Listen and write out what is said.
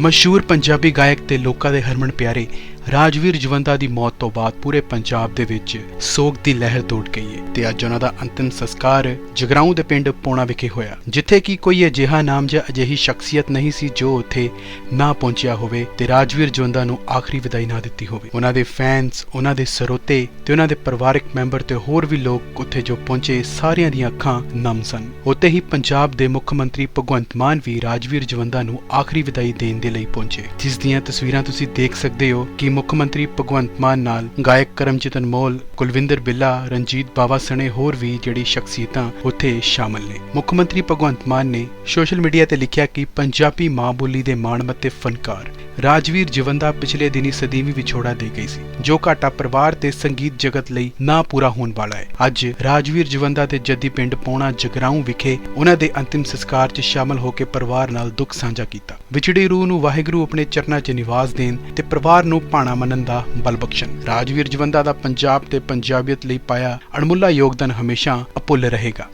ਮਸ਼ਹੂਰ ਪੰਜਾਬੀ ਗਾਇਕ ਤੇ ਲੋਕਾਂ ਦੇ ਹਰਮਨ ਪਿਆਰੇ ਰਾਜਵੀਰ ਜਵੰਦਾ ਦੀ ਮੌਤ ਤੋਂ ਬਾਅਦ ਪੂਰੇ ਪੰਜਾਬ ਦੇ ਵਿੱਚ ਸੋਗ ਦੀ ਲਹਿਰ ਦੌੜ ਗਈ ਹੈ ਤੇ ਅੱਜ ਉਹਨਾਂ ਦਾ ਅੰਤਿਮ ਸੰਸਕਾਰ ਜਗਰਾਉਂ ਦੇ ਪਿੰਡ ਪੋਣਾ ਵਿਖੇ ਹੋਇਆ। ਜਿੱਥੇ ਕਿ ਕੋਈ ਅਜਿਹਾ ਨਾਮ ਜਾਂ ਅਜਿਹੀ ਸ਼ਖਸੀਅਤ ਨਹੀਂ ਸੀ ਜੋ ਉੱਥੇ ਨਾ ਪਹੁੰਚਿਆ ਹੋਵੇ ਤੇ ਰਾਜਵੀਰ ਜਵੰਦਾ ਨੂੰ ਆਖਰੀ ਵਿਦਾਈ ਨਾ ਦਿੱਤੀ ਹੋਵੇ। ਉਹਨਾਂ ਦੇ ਫੈਨਸ ਉਹਨਾਂ ਦੇ ਸਰੋਤੇ ਤੇ ਉਹਨਾਂ ਦੇ ਪਰਿਵਾਰਕ ਮੈਂਬਰ ਤੇ ਹੋਰ ਵੀ ਲੋਕ ਉੱਥੇ ਜੋ ਪਹੁੰਚੇ ਸਾਰਿਆਂ ਦੀਆਂ ਅੱਖਾਂ ਨਮ ਸਨ। ਉੱਥੇ ਹੀ ਪੰਜਾਬ ਦੇ ਮੁੱਖ ਮੰਤਰੀ ਭਗਵੰਤ ਮਾਨ ਵੀ ਰਾਜਵੀਰ ਜਵੰਦਾ ਨੂੰ ਆਖਰੀ ਵਿਦਾਈ ਦੇਣ ਦੇ ਲਈ ਪਹੁੰਚੇ। ਜਿਸ ਦੀਆਂ ਤਸਵੀਰਾਂ ਤੁਸੀਂ ਦੇਖ ਸਕਦੇ ਹੋ ਕਿ ਮੁੱਖ ਮੰਤਰੀ ਭਗਵੰਤ ਮਾਨ ਨਾਲ ਗਾਇਕ ਕਰਮਜੀਤ ਅਨਮੋਲ, ਕੁਲਵਿੰਦਰ ਬਿੱਲਾ, ਰਣਜੀਤ ਬਾਵਾ ਸਣੇ ਹੋਰ ਵੀ ਜਿਹੜੀ ਸ਼ਖਸੀਅਤਾਂ ਉੱਥੇ ਸ਼ਾਮਲ ਨੇ। ਮੁੱਖ ਮੰਤਰੀ ਭਗਵੰਤ ਮਾਨ ਨੇ ਸੋਸ਼ਲ ਮੀਡੀਆ ਤੇ ਲਿਖਿਆ ਕਿ ਪੰਜਾਬੀ ਮਾਂ ਬੋਲੀ ਦੇ ਮਾਣ ਮਾਣਮੱਤੇ ਫਨਕਾਰ। ਰਾਜਵੀਰ ਜਵੰਦਾ ਪਿਛਲੇ ਦਿਨੀ ਸਦੀਵੀ ਵਿਛੋੜਾ ਦੇ ਗਈ ਸੀ, ਜੋ ਘਾਟਾ ਪਰਿਵਾਰ ਤੇ ਸੰਗੀਤ ਜਗਤ ਲਈ ਨਾ ਪੂਰਾ ਹੋਣ ਵਾਲਾ ਹੈ। ਅੱਜ ਰਾਜਵੀਰ ਜਵੰਦਾ ਤੇ ਜੱਦੀ ਪਿੰਡ ਪੌਣਾ ਜਗਰਾਉਂ ਵਿਖੇ ਉਹਨਾਂ ਦੇ ਅੰਤਿਮ ਸੰਸਕਾਰ 'ਚ ਸ਼ਾਮਲ ਹੋ ਕੇ ਪਰਿਵਾਰ ਨਾਲ ਦੁੱਖ ਸਾਂਝਾ ਕੀਤਾ। ਵਿਛੜੀ ਰੂਹ ਨੂੰ ਵਾਹਿਗੁਰੂ ਆਪਣੇ ਚਰਨਾਂ 'ਚ ਨਿਵਾਸ ਦੇਣ ਤੇ ਪਰਿਵਾਰ ਨੂੰ ਭਾਣਾ ਮੰਨਣ ਦਾ ਬਲ ਬਖਸ਼ਣ। ਰਾਜਵੀਰ ਜਵੰਦਾ ਦਾ ਪੰਜਾਬ ਤੇ ਪੰਜਾਬੀਅਤ ਲਈ ਪਾਇਆ ਅਣਮੁੱਲਾ ਯੋਗਦਾਨ ਹਮੇਸ਼ਾ ਅਪੁੱਲ ਰਹੇਗਾ।